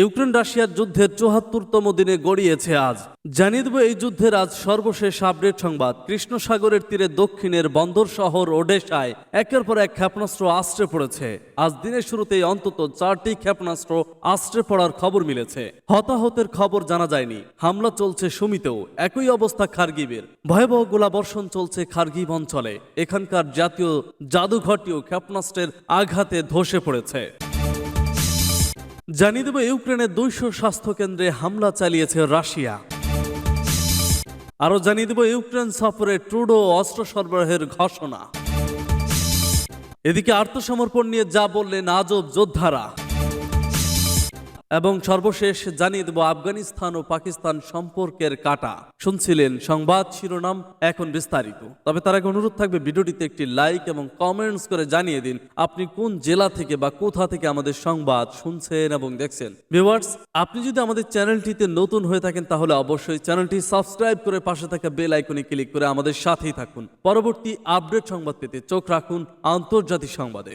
Ukraine রাশিয়ার যুদ্ধের চুহাত্তরতম দিনে গড়িয়েছে আজ। জানিয়ে দেব এই যুদ্ধের আজ সর্বশেষ আপডেট সংবাদ। কৃষ্ণ সাগরের তীরে দক্ষিণের বন্দর শহর ওডেশায় একের পর এক ক্ষেপণাস্ত্র আশ্রে পড়েছে। আজ দিনের শুরুতেই অন্তত চারটি ক্ষেপণাস্ত্র আশ্রে পড়ার খবর মিলেছে। হতাহতের খবর জানা যায়নি। হামলা চলছে সুমিতেও, একই অবস্থা খার্গিবের। ভয়াবহ গোলাবর্ষণ চলছে খার্গিব অঞ্চলে। এখানকার জাতীয় জাদুঘরটিও ক্ষেপণাস্ত্রের আঘাতে ধসে পড়েছে। জানিয়ে দেব, ইউক্রেনের দুইশো স্বাস্থ্য কেন্দ্রে হামলা চালিয়েছে রাশিয়া। আরও জানিয়ে দেব, ইউক্রেন সফরে ট্রুডো অস্ত্র সরবরাহের ঘোষণা। এদিকে আত্মসমর্পণ নিয়ে যা বললেন আজব যোদ্ধারা। এবং সর্বশেষ জানিয়ে দেব, আফগানিস্তান ও পাকিস্তান সম্পর্কের কাটা। শুনছিলেন সংবাদ শিরোনাম এখন বিস্তারিত। তবে তার আগে অনুরোধ থাকবে, ভিডিওটিতে একটি লাইক এবং কমেন্টস করে জানিয়ে দিন, আপনি কোন জেলা থেকে বা কোথা থেকে আমাদের সংবাদ শুনছেন এবং দেখছেন। ভিউয়ার্স, আপনি যদি আমাদের চ্যানেলটিতে নতুন হয়ে থাকেন, তাহলে অবশ্যই চ্যানেলটি সাবস্ক্রাইব করে পাশে থাকা বেল আইকনে ক্লিক করে আমাদের সাথেই থাকুন। পরবর্তী আপডেট সংবাদ পেতে চোখ রাখুন আন্তর্জাতিক সংবাদে।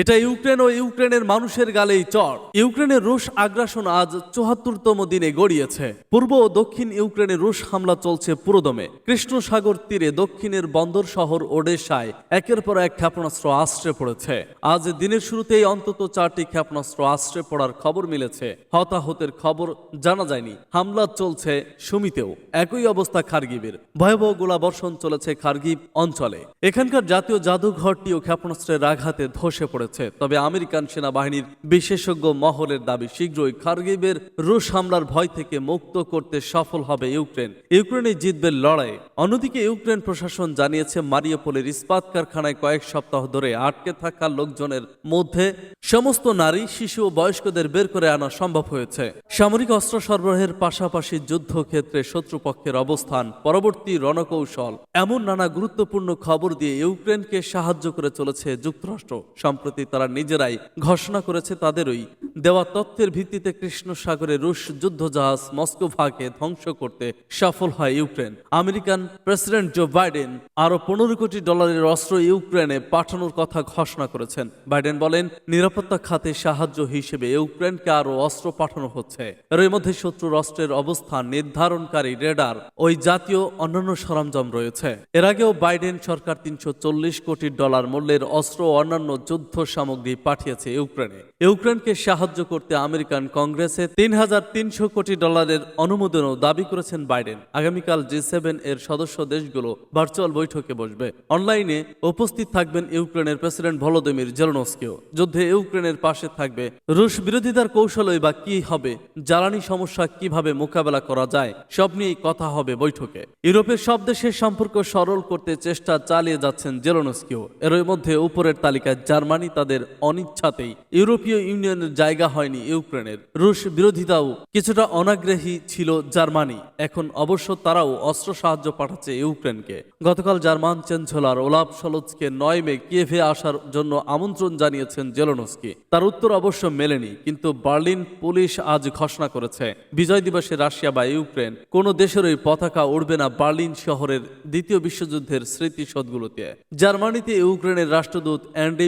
এটা ইউক্রেন ও ইউক্রেনের মানুষের গালেই চর। ইউক্রেনের রুশ আগ্রাসন আজ চুহাত্তরতম দিনে গড়িয়েছে। পূর্ব ও দক্ষিণ ইউক্রেনে রুশ হামলা চলছে পুরোদমে। কৃষ্ণ সাগর তীরে দক্ষিণের বন্দর শহর ওডেশায় একের পর এক ক্ষেপণাস্ত্র আশ্রে পড়েছে। আজ দিনের শুরুতেই অন্তত চারটি ক্ষেপণাস্ত্র আশ্রে পড়ার খবর মিলেছে। হতাহতের খবর জানা যায়নি। হামলা চলছে সুমিতেও। একই অবস্থা খার্গিবের ভয়াবহ গোলাবর্ষণ চলেছে খার্গিব অঞ্চলে। এখানকার জাতীয় জাদুঘরটিও ক্ষেপণাস্ত্রের আঘাতে ধসে পড়েছে। তবে আমেরিকান সেনাবাহিনীর বিশেষজ্ঞ মহলের দাবি, শীঘ্রই খার্গিবের রুশ হামলার ভয় থেকে মুক্ত করতে সফল হবে ইউক্রেন। ইউক্রেনে জিতবে লড়াই। অন্যদিকে ইউক্রেন প্রশাসন জানিয়েছে মারিওপোলের ইস্পাত কারখানায় কয়েক সপ্তাহ ধরে আটকে থাকা লোকজনের মধ্যে সমস্ত নারী, শিশু ও বয়স্কদের বের করে আনা সম্ভব হয়েছে। সামরিক অস্ত্র সরবরাহের পাশাপাশি যুদ্ধক্ষেত্রে শত্রুপক্ষের অবস্থান, পরবর্তী রণকৌশল। এমন নানা গুরুত্বপূর্ণ খবর দিয়ে ইউক্রেনকে সাহায্য করে চলেছে যুক্তরাষ্ট্র। সম্প্রতি তারা নিজেরাই ঘোষণা করেছে তাদেরই। দেওয়া তথ্যের ভিত্তিতে কৃষ্ণ সাগরে রুশ যুদ্ধজাহাজ মস্কোভাকে ধ্বংস করতে সফল হয় Ukraine. American president Joe Biden আরও পনেরো কোটি ডলারের অস্ত্র ইউক্রেনে পাঠানোর কথা ঘোষণা করেছেন। বাইডেন বলেন, নিরাপত্তা খাতে সাহায্য হিসেবে ইউক্রেনকে আরও অস্ত্র পাঠানো হচ্ছে। এর মধ্যে শত্রু অস্ত্রের অবস্থান নির্ধারণকারী রেডার ওই জাতীয় অন্যান্য সরঞ্জাম রয়েছে। এর আগেও বাইডেন সরকার তিনশো চল্লিশ কোটি ডলার মূল্যের অস্ত্র অন্যান্য যুদ্ধ সামগ্রী পাঠিয়েছে ইউক্রেনে। ইউক্রেনকে সাহায্য করতে আমেরিকান কংগ্রেসে তিন হাজার তিনশো কোটি ডলারের অনুমোদনও দাবি করেছেন বাইডেন। আগামীকাল জি সেভেন এর সদস্য দেশগুলো ভার্চুয়াল বৈঠকে বসবে। অনলাইনে উপস্থিত থাকবেন ইউক্রেনের প্রেসিডেন্ট ভলোদিমির জেলনস্কিও। যুদ্ধে ইউক্রেনের পাশে থাকবে রুশ বিরোধিতার কৌশলই বা কি হবে, জ্বালানি সমস্যা কীভাবে মোকাবেলা করা যায়, সব নিয়েই কথা হবে বৈঠকে। ইউরোপের সব দেশের সম্পর্ক সরল করতে চেষ্টা চালিয়ে যাচ্ছেন জেলনস্কিও। এর মধ্যে উপরের তালিকায় জার্মানি তাদের অনিচ্ছাতেই ইউরোপীয় ইউনিয়নের জায়গা হয়নি ইউক্রেনের। রুশ বিরোধিতাও কিছুটা অনাগ্রহী ছিল জার্মানি। এখন অবশ্য তারাও অস্ত্র সাহায্য পাঠাচ্ছে ইউক্রেনকে। গতকাল জার্মান চ্যান্সেলর ওলাফ সলোজকে নয় মে কিয়েভে আসার জন্য আমন্ত্রণ জানিয়েছেন জেলনস্কি। তার উত্তর অবশ্য মেলেনি, কিন্তু বার্লিন পুলিশ আজ ঘোষণা করেছে, বিজয় দিবসে রাশিয়া বা ইউক্রেন কোনো দেশেরই পতাকা উড়বে না বার্লিন শহরের দ্বিতীয় বিশ্বযুদ্ধের স্মৃতিসৌধগুলোতে। জার্মানিতে ইউক্রেনের রাষ্ট্রদূত অ্যান্ডি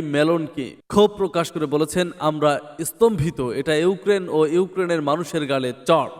মেলনকে ক্ষোভ প্রকাশ করে বলেছেন আমরা স্তম্ভিত। এটা ইউক্রেন ও ইউক্রেনের মানুষের গালে চড়।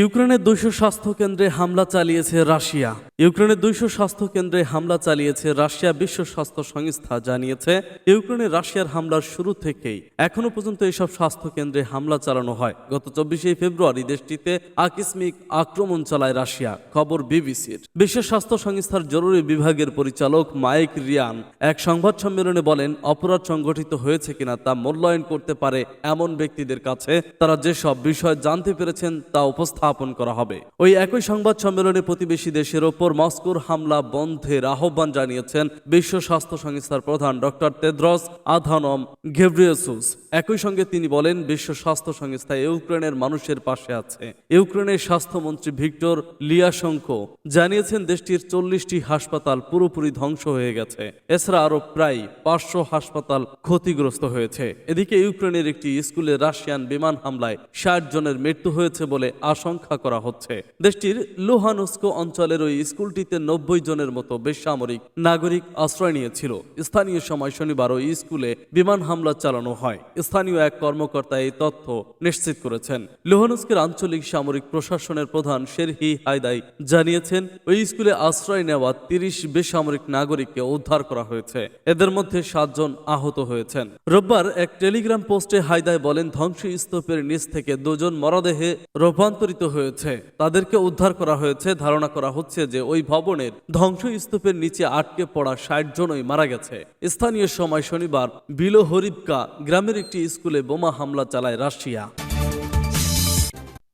ইউক্রেনের দুইশো স্বাস্থ্য কেন্দ্রে হামলা চালিয়েছে রাশিয়া। ইউক্রেনের দুইশো স্বাস্থ্য কেন্দ্রে হামলা চালিয়েছে রাশিয়া বিশ্ব স্বাস্থ্য সংস্থা, জানিয়েছে ইউক্রেনে রাশিয়ার হামলার শুরু থেকেই। এখনও পর্যন্ত এইসব স্বাস্থ্য কেন্দ্রে হামলা চালানো হয়। গত চব্বিশে ফেব্রুয়ারি দেশটিতে আকস্মিক আক্রমণ চালায় রাশিয়া, খবর বিবিসির। বিশ্ব স্বাস্থ্য সংস্থার জরুরি বিভাগের পরিচালক মাইক রিয়ান এক সংবাদ সম্মেলনে বলেন, অপরাধ সংগঠিত হয়েছে কিনা তা মূল্যায়ন করতে পারে এমন ব্যক্তিদের কাছে। তারা যেসব বিষয় জানতে পেরেছেন তা উপস্থাপন স্থাপন করা হবে। ওই একই সংবাদ সম্মেলনে প্রতিবেশী দেশের ওপর মস্কোর হামলা বন্ধের আহ্বান জানিয়েছেন বিশ্ব স্বাস্থ্য সংস্থার প্রধান ডক্টর তেদ্রস আধানম ঘেব্রিয়েসুস। একই সঙ্গে তিনি বলেন, বিশ্ব স্বাস্থ্য সংস্থা ইউক্রেনের মানুষের পাশে আছে। ইউক্রেনের স্বাস্থ্যমন্ত্রী ভিক্টর লিয়াশঙ্কো জানিয়েছেন, দেশটির চল্লিশটি হাসপাতাল পুরোপুরি ধ্বংস হয়ে গেছে। এছাড়া আরও প্রায় পাঁচশো হাসপাতাল ক্ষতিগ্রস্ত হয়েছে। এদিকে ইউক্রেনের একটি স্কুলে রাশিয়ান বিমান হামলায় ষাট জনের মৃত্যু হয়েছে বলে আশঙ্কা করা হচ্ছে। দেশটির লুহানুস্কো অঞ্চলের ওই স্কুলটিতে নব্বই জনের মতো বেসামরিক নাগরিক আশ্রয় নিয়েছিল। স্থানীয় সময় শনিবার ওই স্কুলে বিমান হামলা চালানো হয়। স্থানীয় এক কর্মকর্তা এই তথ্য নিশ্চিত করেছেন। লুহানুস্কের আঞ্চলিক সামরিক প্রশাসনের প্রধান শেরহি হায়দাই জানিয়েছেন, ওই স্কুলে আশ্রয় নেওয়া তিরিশ বেসামরিক নাগরিককে উদ্ধার করা হয়েছে। এদের মধ্যে সাতজন আহত হয়েছেন। রোববার এক টেলিগ্রাম পোস্টে হায়দাই বলেন, ধ্বংসস্তূপের নিচ থেকে দুজন মরদেহে রূপান্তরিত হয়েছে। তাদেরকে উদ্ধার করা হয়েছে। ধারণা করা হচ্ছে যে ওই ভবনের ধ্বংসস্তূপের নিচে আটকে পড়া ষাট জনই মারা গেছে। স্থানীয় সময় শনিবার বিলোহরিবকা গ্রামের একটি স্কুলে বোমা হামলা চালায় রাশিয়া।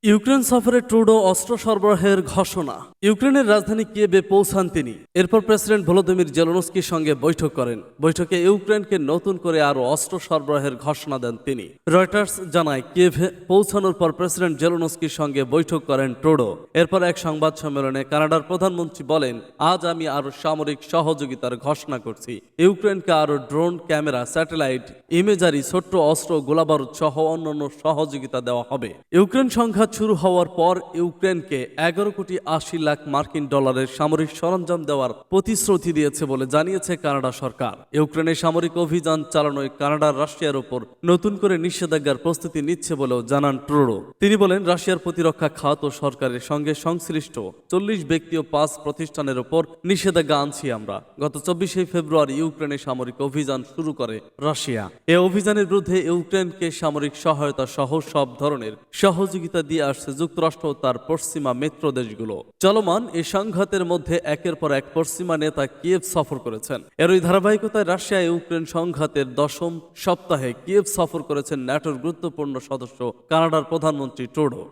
ইউক্রেন সফরে ট্রুডো অস্ত্র সরবরাহের ঘোষণা। ইউক্রেনের রাজধানী কিয়েবে পৌঁছান তিনি। এরপর প্রেসিডেন্ট ভলোদিমির জেলনস্কির সঙ্গে বৈঠক করেন। বৈঠকে ইউক্রেনকে নতুন করে আরও অস্ত্র সরবরাহের ঘোষণা দেন তিনি। রয়টার্স জানায়, কিয়েভে পৌঁছানোর পর প্রেসিডেন্ট জেলনস্কির সঙ্গে বৈঠক করেন ট্রুডো। এরপর এক সংবাদ সম্মেলনে কানাডার প্রধানমন্ত্রী বলেন, আজ আমি আরও সামরিক সহযোগিতার ঘোষণা করছি। ইউক্রেনকে আরও ড্রোন, ক্যামেরা, স্যাটেলাইট, ইমেজারি, ছোট্ট অস্ত্র, গোলাবারুদ সহ অন্যান্য সহযোগিতা দেওয়া হবে। ইউক্রেন সংঘাত শুরু হওয়ার পর ইউক্রেনকে এগারো কোটি আশি লাখ মার্কিন ডলারের সামরিক সরঞ্জাম দেওয়ার প্রতিশ্রুতি দিয়েছে বলে জানিয়েছে কানাডা সরকার। ইউক্রেনে সামরিক অভিযান চালানোয় কানাডার রাশিয়ার উপর নতুন করে নিষেধাজ্ঞার প্রস্তুতি নিচ্ছে বলেও জানান ট্রুডো। তিনি বলেন, রাশিয়ার প্রতিরক্ষা খাত ও সরকারের সঙ্গে সংশ্লিষ্ট চল্লিশ ব্যক্তি ও পাঁচ প্রতিষ্ঠানের ওপর নিষেধাজ্ঞা আনছি আমরা। গত চব্বিশে ফেব্রুয়ারি ইউক্রেনে সামরিক অভিযান শুরু করে রাশিয়া। এ অভিযানের বিরুদ্ধে ইউক্রেনকে সামরিক সহায়তা সহ সব ধরনের সহযোগিতা দিয়ে আসছে যুক্তরাষ্ট্র তার পশ্চিমা মিত্র দেশগুলো। চলমান এই সংঘাতের মধ্যে একের পর এক পশ্চিমা নেতা কিয়েভ সফর করেছেন। এর ওই ধারাবাহিকতায় রাশিয়া ইউক্রেন সংঘাতের দশম সপ্তাহে কিয়েভ সফর করেছেন ন্যাটোর গুরুত্বপূর্ণ সদস্য কানাডার প্রধানমন্ত্রী ট্রুডো।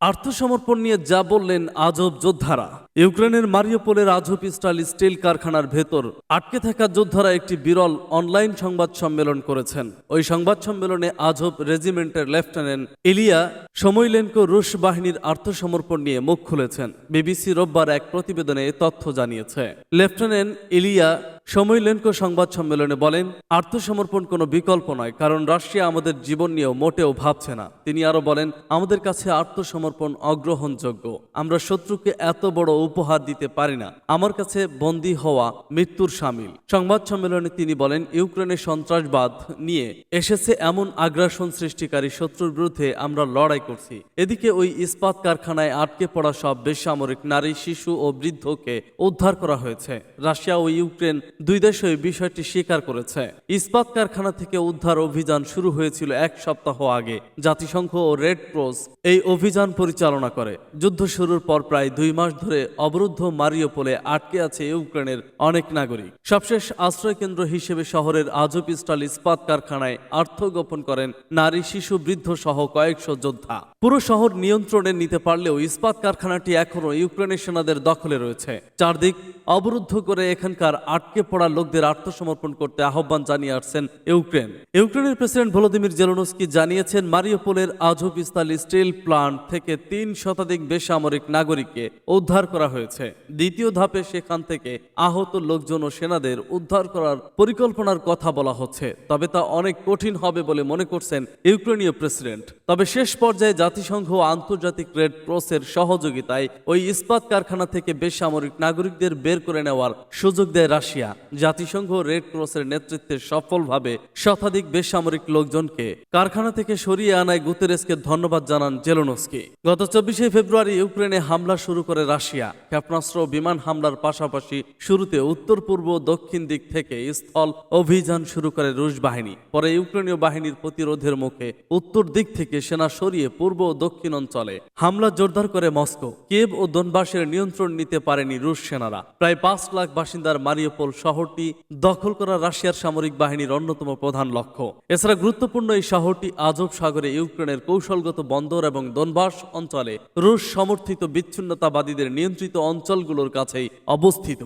আত্মসমর্পণ নিয়ে যা বললেন আজব যোদ্ধারা। ইউক্রেনের মারিওপোলের আজোপিস্টাল স্টিল কারখানার ভেতর আটকে থাকা যোদ্ধারা একটি বিরল অনলাইন সংবাদ সম্মেলন করেছেন। ওই সংবাদ সম্মেলনে আজব রেজিমেন্টের লেফটেন্যান্ট ইলিয়া সময়লেনকো রুশ বাহিনীর আত্মসমর্পণ নিয়ে মুখ খুলেছেন। বিবিসি রোববার এক প্রতিবেদনে তথ্য জানিয়েছে। লেফটেন্যান্ট ইলিয়া সমৈলেনকো সংবাদ সম্মেলনে বলেন, আত্মসমর্পণ কোনো বিকল্প নয়, কারণ রাশিয়া আমাদের জীবন নিয়েও মোটেও ভাবছে না। তিনি আরও বলেন, আমাদের কাছে আত্মসমর্পণ অগ্রহণযোগ্য। আমরা শত্রুকে এত বড় উপহার দিতে পারি না। আমার কাছে বন্দী হওয়া মৃত্যুর সামিল। সংবাদ সম্মেলনে তিনি বলেন ইউক্রেনের সন্ত্রাসবাদ নিয়ে এসেছে এমন আগ্রাসন সৃষ্টিকারী শত্রুর বিরুদ্ধে আমরা লড়াই করছি। এদিকে ওই ইস্পাত কারখানায় আটকে পড়া সব বেসামরিক নারী, শিশু ও বৃদ্ধকে উদ্ধার করা হয়েছে। রাশিয়া ও ইউক্রেন দুই দেশই বিষয়টি স্বীকার করেছে। ইস্পাত কারখানা থেকে উদ্ধার অভিযান শুরু হয়েছিল এক সপ্তাহ আগে। জাতিসংঘ ও রেড ক্রস এই অভিযান পরিচালনা করে। যুদ্ধ শুরুর পর প্রায় দুই মাস ধরে অবরুদ্ধ মারিওপোলে আটকে আছে ইউক্রেনের অনেক নাগরিক। সবশেষ আশ্রয় কেন্দ্র হিসেবে শহরের আজব স্টাল ইস্পাত কারখানায় আত্মগোপন করেন নারী, শিশু, বৃদ্ধ সহ কয়েকশো যোদ্ধা। পুরো শহর নিয়ন্ত্রণে নিতে পারলেও ইস্পাত কারখানাটি এখনও ইউক্রেনের সেনাদের দখলে রয়েছে। চারদিক অবরুদ্ধ করে এখানকার আটকে পড়া লোকদের আত্মসমর্পণ করতে আহ্বান জানিয়ে আসছেন ইউক্রেন। ইউক্রেনের প্রেসিডেন্ট ভলোদিমির জেলোনস্কি জানিয়েছেন, মারিওপোলের আজব ইস্তাল স্টিল প্লান্ট থেকে তিন শতাধিক বেসামরিক নাগরিককে উদ্ধার করা হয়েছে। দ্বিতীয় ধাপে সেখান থেকে আহত লোকজন ও সেনাদের উদ্ধার করার পরিকল্পনার কথা বলা হচ্ছে, তবে তা অনেক কঠিন হবে বলে মনে করছেন ইউক্রেনীয় প্রেসিডেন্ট। তবে শেষ পর্যায়ে জাতিসংঘ আন্তর্জাতিক রেড ক্রসের সহযোগিতায় ওই ইস্পাত কারখানা থেকে বেসামরিক নাগরিকদের বের করে নেওয়ার সুযোগ দেয় রাশিয়া। জাতিসংঘ রেড ক্রসের নেতৃত্বে সফলভাবে শতাধিক বেসামরিক লোকজনকে কারখানা থেকে সরিয়ে আনায় গুতেরেসকে ধন্যবাদ জানান জেলোনস্কি। গত চব্বিশে ফেব্রুয়ারি ইউক্রেনে হামলা শুরু করে রাশিয়া। ক্ষেপণাস্ত্র বিমান হামলার পাশাপাশি শুরুতে উত্তর, পূর্ব দক্ষিণ দিক থেকে স্থল অভিযান শুরু করে রুশ বাহিনী। পরে ইউক্রেনীয় বাহিনীর প্রতিরোধের মুখে উত্তর দিক থেকে সেনা সরিয়ে পূর্ব পূর্ব ও দক্ষিণ অঞ্চলে। হামলা জোরদার করে মস্কো। কেব ও দোনবাসের নিয়ন্ত্রণ নিতে পারেনি রুশ সেনারা। প্রায় পাঁচ লাখ বাসিন্দার মারিওপোল শহরটি দখল করা রাশিয়ার সামরিক বাহিনীর অন্যতম প্রধান লক্ষ্য। এছাড়া গুরুত্বপূর্ণ এই শহরটি আজব সাগরে ইউক্রেনের কৌশলগত বন্দর এবং দোনবাস অঞ্চলে রুশ সমর্থিত বিচ্ছিন্নতাবাদীদের নিয়ন্ত্রিত অঞ্চলগুলোর কাছেই অবস্থিত।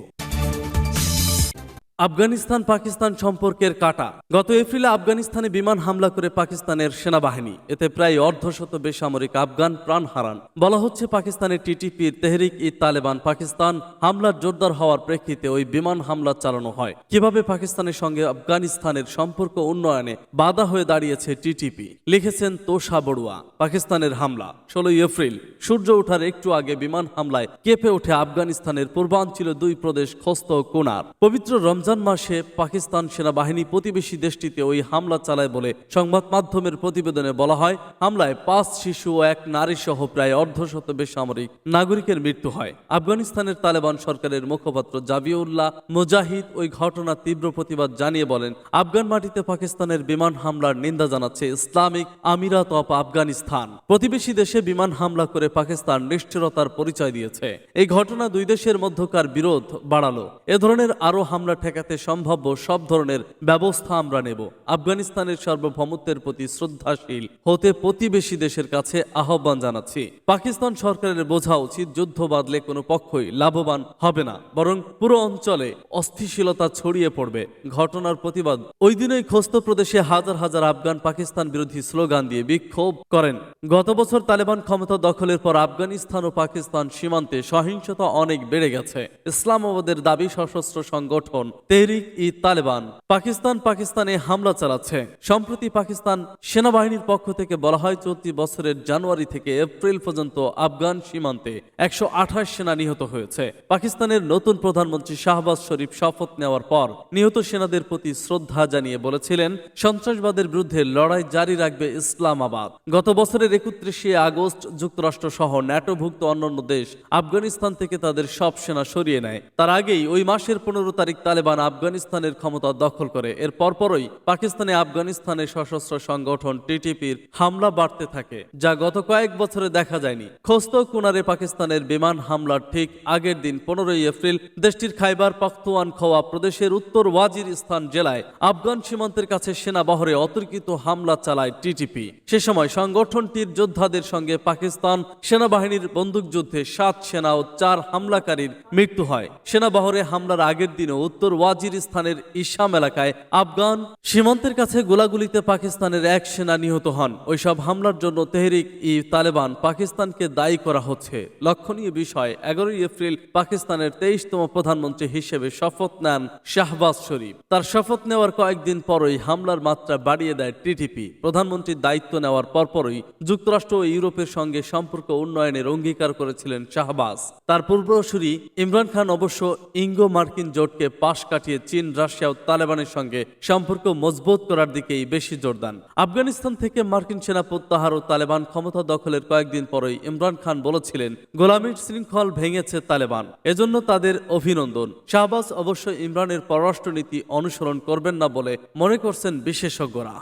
আফগানিস্তান পাকিস্তান সম্পর্কের কাটা। গত এপ্রিলে আফগানিস্তানে বিমান হামলা করে পাকিস্তানের সেনাবাহিনী, এতে প্রায় অর্ধশত বেসামরিক আফগান প্রাণ হারান। বলা হচ্ছে পাকিস্তানের টিটিপির তেহরিক ই তালেবান পাকিস্তান হামলার জোরদার হওয়ার প্রেক্ষিতে ওই বিমান হামলা চালানো হয়। কীভাবে পাকিস্তানের সঙ্গে আফগানিস্তানের সম্পর্ক উন্নয়নে বাধা হয়ে দাঁড়িয়েছে টিটিপি? লিখেছেন তোষা বড়ুয়া। পাকিস্তানের হামলা, ষোলোই এপ্রিল, সূর্য ওঠার একটু আগে বিমান হামলায় কেঁপে ওঠে আফগানিস্তানের পূর্বাঞ্চল দুই প্রদেশ খস্ত কোনার। পবিত্র রমজান মাসে পাকিস্তান সেনাবাহিনী প্রতিবেশী দেশটিতে ওই হামলা চালায় বলে সংবাদ মাধ্যমের প্রতিবেদনে বলা হয়, হামলায় পাঁচ শিশু ও এক নারী সহ প্রায় অর্ধশত বেসামরিক নাগরিকের মৃত্যু হয়। আফগানিস্তানের তালেবান সরকারের মুখপাত্র জাবিউল্লাহ মুজাহিদ ওই ঘটনার তীব্র প্রতিবাদ জানিয়ে বলেন, আফগান মাটিতে পাকিস্তানের বিমান হামলার নিন্দা জানাচ্ছে ইসলামিক আমিরাত অফ আফগানিস্তান। প্রতিবেশী দেশে বিমান হামলা করে পাকিস্তান নিষ্ঠুরতার পরিচয় দিয়েছে। এই ঘটনা দুই দেশের মধ্যকার বিরোধ বাড়ালো। এ ধরনের আরও হামলা ঠেকাতে সম্ভাব্য সব ধরনের ব্যবস্থা আমরা নেব। আফগানিস্তানের সার্বভৌমত্বের প্রতি শ্রদ্ধাশীল হতে প্রতিবেশী দেশের কাছে আহ্বান জানাচ্ছি। পাকিস্তান সরকারের বোঝা উচিত যুদ্ধ বাদলে কোনো পক্ষই লাভবান হবে না, বরং পুরো অঞ্চলে অস্থিতিশীলতা ছড়িয়ে পড়বে। ঘটনার প্রতিবাদ ওই দিনই খোস্ত প্রদেশে হাজার হাজার আফগান পাকিস্তান বিরোধী স্লোগান দিয়ে বিক্ষোভ করেন। গত বছর তালেবান ক্ষমতা দখলের পর আফগানিস্তান ও পাকিস্তান সীমান্তে সহিংসতা অনেক বেড়ে গেছে। ইসলামাবাদের দাবি সশস্ত্র সংগঠন তেহরিক ই তালেবান পাকিস্তান পাকিস্তানে হামলা চালাচ্ছে। সম্প্রতি পাকিস্তান সেনাবাহিনীর পক্ষ থেকে বলা হয়, চলতি বছরের জানুয়ারি থেকে এপ্রিল পর্যন্ত আফগান সীমান্তে একশো আঠাশ সেনা নিহত হয়েছে। পাকিস্তানের নতুন প্রধানমন্ত্রী শাহবাজ শরীফ শপথ নেওয়ার পর নিহত সেনাদের প্রতি শ্রদ্ধা জানিয়ে বলেছিলেন, সন্ত্রাসবাদের বিরুদ্ধে লড়াই জারি রাখবে ইসলামাবাদ। গত বছরের একত্রিশে আগস্ট যুক্তরাষ্ট্র সহ ন্যাটোভুক্ত অন্যান্য দেশ আফগানিস্তান থেকে তাদের সব সেনা সরিয়ে নেয়। তার আগেই ওই মাসের পনেরো তারিখ তালেবান আফগানিস্তানের ক্ষমতা দখল করে। এর পরপরই পাকিস্তানে আফগানিস্তানের সশস্ত্র সংগঠন টিটিপির হামলা বাড়তে থাকে, যা গত কয়েক বছরে দেখা যায়নি। খোস্ত কুনারে পাকিস্তানের বিমান হামলার ঠিক আগের দিন পনেরোই এপ্রিল দেশটির খাইবার পাখতুয়ান খোয়া প্রদেশের উত্তর ওয়াজিরিস্তান জেলায় আফগান সীমান্তের কাছে সেনা বহরে অতর্কিত হামলা চালায় টিটিপি। সে সময় সংগঠনটির যোদ্ধাদের সঙ্গে পাকিস্তান সেনাবাহিনীর বন্দুকযুদ্ধে সাত সেনা ও চার হামলাকারীর মৃত্যু হয়। সেনাবহরে হামলার আগের দিনও উত্তর ওয়াজিরিস্তানের ইসাম এলাকায় আফগান সীমান্তের কাছে গোলাগুলিতে পাকিস্তানের এক সেনা নিহত হন। ওইসব হামলার জন্য তেহরিক ই তালেবান পাকিস্তানকে দায়ী করা হচ্ছে। লক্ষণীয় বিষয়, এগারোই এপ্রিল পাকিস্তানের তেইশতম প্রধানমন্ত্রী হিসেবে শপথ নেন শাহবাজ শরীফ। তার শপথ নেওয়ার কয়েকদিন পরই হামলার মাত্রা বাড়িয়ে দেয় টিটিপি প্রধানমন্ত্রীর দায়িত্ব নেওয়ার পরপরই যুক্তরাষ্ট্র ও ইউরোপের সঙ্গে সম্পর্ক উন্নয়নের অঙ্গীকার করেছিলেন শাহবাজ। তার পূর্বসূরি ইমরান খান অবশ্য ইঙ্গো মার্কিন জোটকে পাশ কাটিয়ে চীন, রাশিয়া ও তালেবানের সঙ্গে সম্পর্ক মজবুত করার দিকেই বেশি জোর দেন। আফগানিস্তান থেকে মার্কিন সেনা প্রত্যাহার ও তালেবান ক্ষমতা দখলের কয়েকদিন পরেই ইমরান খান বলেছিলেন, গোলামির শৃঙ্খল ভেঙেছে তালেবান। এজন্য তাদের অভিনন্দন। শাহবাজ অবশ্য ইমরানের পররাষ্ট্রনীতি অনুসরণ করবেন না বলে মনে করছেন বিশেষজ্ঞরা।